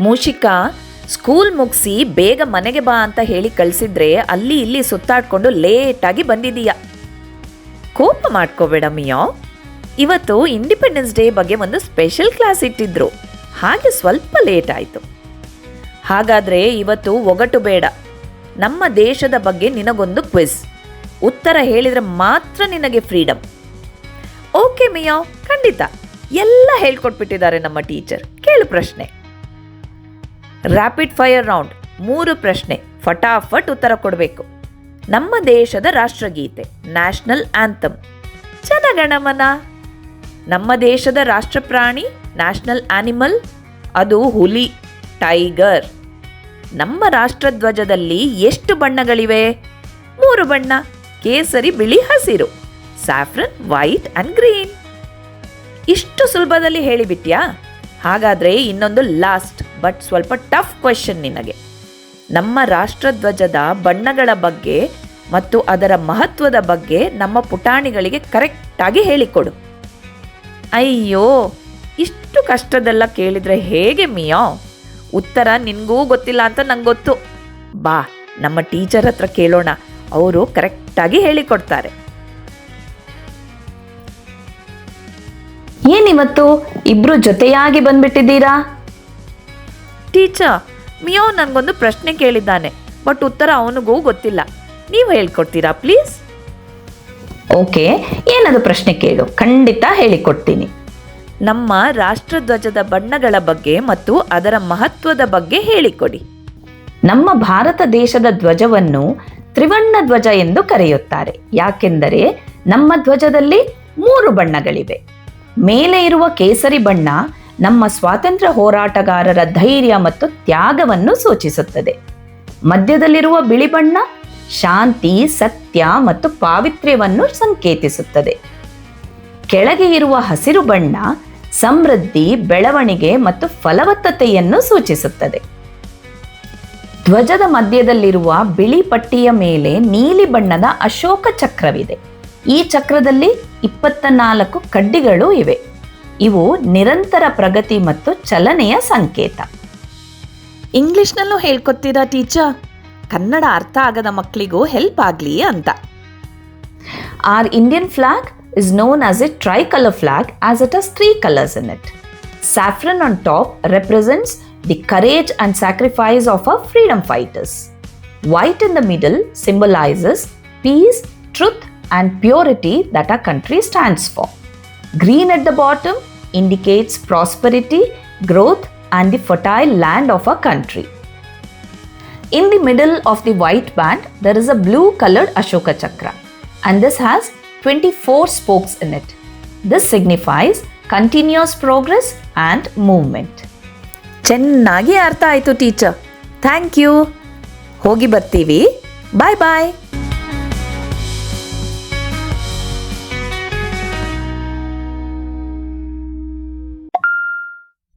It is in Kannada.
ಮೂಷಿಕಾ ಸ್ಕೂಲ್ ಮುಗಿಸಿ ಬೇಗ ಮನೆಗೆ ಬಾ ಅಂತ ಹೇಳಿ ಕಳಿಸಿದ್ರೆ ಅಲ್ಲಿ ಇಲ್ಲಿ ಸುತ್ತಾಡ್ಕೊಂಡು ಲೇಟಾಗಿ ಬಂದಿದೀಯ. ಕೋಪ ಮಾಡ್ಕೋಬೇಡ ಮಿಯೋ. ಇವತ್ತು ಇಂಡಿಪೆಂಡೆನ್ಸ್ ಡೇ ಬಗ್ಗೆ ಒಂದು ಸ್ಪೆಷಲ್ ಕ್ಲಾಸ್ ಇಟ್ಟಿದ್ರು. ಹಾಗೆ ಸ್ವಲ್ಪ ಲೇಟ್ ಆಯಿತು. ಹಾಗಾದ್ರೆ ಇವತ್ತು ಒಗಟು ಬೇಡ. ನಮ್ಮ ದೇಶದ ಬಗ್ಗೆ ನಿನಗೊಂದು ಕ್ವಿಜ್ ಉತ್ತರ ಹೇಳಿದ್ರೆ ಮಾತ್ರ ನಿನಗೆ ಫ್ರೀಡಮ್ ಓಕೆ ಮಿಯೋ, ಖಂಡಿತ. ಎಲ್ಲ ಹೇಳ್ಕೊಟ್ಬಿಟ್ಟಿದ್ದಾರೆ ನಮ್ಮ ಟೀಚರ್ ಕೇಳು ಪ್ರಶ್ನೆ. ರ್ಯಾಪಿಡ್ ಫೈರ್ ರೌಂಡ್ ಮೂರು ಪ್ರಶ್ನೆ. ಫಟಾಫಟ್ ಉತ್ತರ ಕೊಡಬೇಕು. ನಮ್ಮ ದೇಶದ ರಾಷ್ಟ್ರಗೀತೆ. National anthem Jana Gana Mana. ನಮ್ಮ ದೇಶದ ರಾಷ್ಟ್ರಪ್ರಾಣಿ. ನ್ಯಾಷನಲ್ ಆನಿಮಲ್ ಅದು ಹುಲಿ. ಟೈಗರ್ ನಮ್ಮ ರಾಷ್ಟ್ರಧ್ವಜದಲ್ಲಿ ಎಷ್ಟು ಬಣ್ಣಗಳಿವೆ? ಮೂರು ಬಣ್ಣ. ಕೇಸರಿ, ಬಿಳಿ, ಹಸಿರು. ಸ್ಯಾಫ್ರನ್ ವೈಟ್ ಅಂಡ್ ಗ್ರೀನ್ ಇಷ್ಟು ಸುಲಭದಲ್ಲಿ ಹೇಳಿಬಿಟ್ಯಾ? ಹಾಗಾದ್ರೆ ಇನ್ನೊಂದು ಲಾಸ್ಟ್ ಬಟ್ ಸ್ವಲ್ಪ ಟಫ್ ಕ್ವೆಶನ್ ನಿನಗೆ. ನಮ್ಮ ರಾಷ್ಟ್ರಧ್ವಜದ ಬಣ್ಣಗಳ ಬಗ್ಗೆ ಮತ್ತು ಅದರ ಮಹತ್ವದ ಬಗ್ಗೆ ನಮ್ಮ ಪುಟಾಣಿಗಳಿಗೆ ಕರೆಕ್ಟಾಗಿ ಹೇಳಿಕೊಡು. ಅಯ್ಯೋ, ಇಷ್ಟು ಕಷ್ಟದೆಲ್ಲ ಕೇಳಿದ್ರೆ ಹೇಗೆ ಮಿಯೋ? ಉತ್ತರ ನಿನಗೂ ಗೊತ್ತಿಲ್ಲ ಅಂತ ನಂಗೆ ಗೊತ್ತು. ಬಾ, ನಮ್ಮ ಟೀಚರ್ ಹತ್ರ ಕೇಳೋಣ. ಅವರು ಕರೆಕ್ಟಾಗಿ ಹೇಳಿಕೊಡ್ತಾರೆ. ಏನಿವತ್ತು ಇಬ್ರು ಜೊತೆಯಾಗಿ ಬಂದ್ಬಿಟ್ಟಿದ್ದೀರಾ? ಟೀಚರ್ ಮಿಯೋ ನನಗೊಂದು ಪ್ರಶ್ನೆ ಕೇಳಿದ್ದಾನೆ ಬಟ್ ಉತ್ತರ ಅವನಿಗೂ ಗೊತ್ತಿಲ್ಲ. ನೀವು ಹೇಳ್ಕೊಡ್ತೀರಾ ಪ್ಲೀಸ್? ಓಕೆ ಏನದು ಪ್ರಶ್ನೆ ಕೇಳು ಖಂಡಿತ ಹೇಳಿಕೊಡ್ತೀನಿ. ನಮ್ಮ ರಾಷ್ಟ್ರಧ್ವಜದ ಬಣ್ಣಗಳ ಬಗ್ಗೆ ಮತ್ತು ಅದರ ಮಹತ್ವದ ಬಗ್ಗೆ ಹೇಳಿಕೊಡಿ. ನಮ್ಮ ಭಾರತ ದೇಶದ ಧ್ವಜವನ್ನು ತ್ರಿವರ್ಣ ಧ್ವಜ ಎಂದು ಕರೆಯುತ್ತಾರೆ ಯಾಕೆಂದರೆ ನಮ್ಮ ಧ್ವಜದಲ್ಲಿ ಮೂರು ಬಣ್ಣಗಳಿವೆ. ಮೇಲೆ ಇರುವ ಕೇಸರಿ ಬಣ್ಣ ನಮ್ಮ ಸ್ವಾತಂತ್ರ್ಯ ಹೋರಾಟಗಾರರ ಧೈರ್ಯ ಮತ್ತು ತ್ಯಾಗವನ್ನು ಸೂಚಿಸುತ್ತದೆ. ಮಧ್ಯದಲ್ಲಿರುವ ಬಿಳಿ ಬಣ್ಣ, ಶಾಂತಿ, ಸತ್ಯ ಮತ್ತು ಪಾವಿತ್ರ್ಯವನ್ನು ಸಂಕೇತಿಸುತ್ತದೆ. ಕೆಳಗೆ ಇರುವ ಹಸಿರು ಬಣ್ಣ, ಸಮೃದ್ಧಿ, ಬೆಳವಣಿಗೆ ಮತ್ತು ಫಲವತ್ತತೆಯನ್ನು ಸೂಚಿಸುತ್ತದೆ. ಧ್ವಜದ ಮಧ್ಯದಲ್ಲಿರುವ ಬಿಳಿ ಪಟ್ಟಿಯ ಮೇಲೆ ನೀಲಿ ಬಣ್ಣದ ಅಶೋಕ ಚಕ್ರವಿದೆ. ಈ ಚಕ್ರದಲ್ಲಿ ಇಪ್ಪತ್ತ ನಾಲ್ಕು ಕಡ್ಡಿಗಳು ಇವೆ. ಇವು ನಿರಂತರ ಪ್ರಗತಿ ಮತ್ತು ಚಲನೆಯ ಸಂಕೇತ. ಇಂಗ್ಲಿಷ್ನಲ್ಲೂ ಹೇಳ್ಕೊತೀರಾ ಟೀಚರ್ ಕನ್ನಡ ಅರ್ಥ ಆಗದ ಮಕ್ಕಳಿಗೂ ಹೆಲ್ಪ್ ಆಗಲಿ ಅಂತ. Our Indian flag is known as a tricolour flag as it has three colours in it saffron on top represents the courage and sacrifice of a freedom fighters white in the middle symbolises peace truth and purity that a country stands for green at the bottom indicates prosperity, growth, and the fertile land of our country. In the middle of the white band, there is a blue colored Ashoka Chakra, and this has 24 spokes in it. This signifies continuous progress and movement. ಚೆನ್ನಾಗಿ ಅರ್ಥ ಆಯಿತು ಟೀಚರ್ ಥ್ಯಾಂಕ್ ಯು ಹೋಗಿ ಬರ್ತೀವಿ ಬಾಯ್ ಬಾಯ್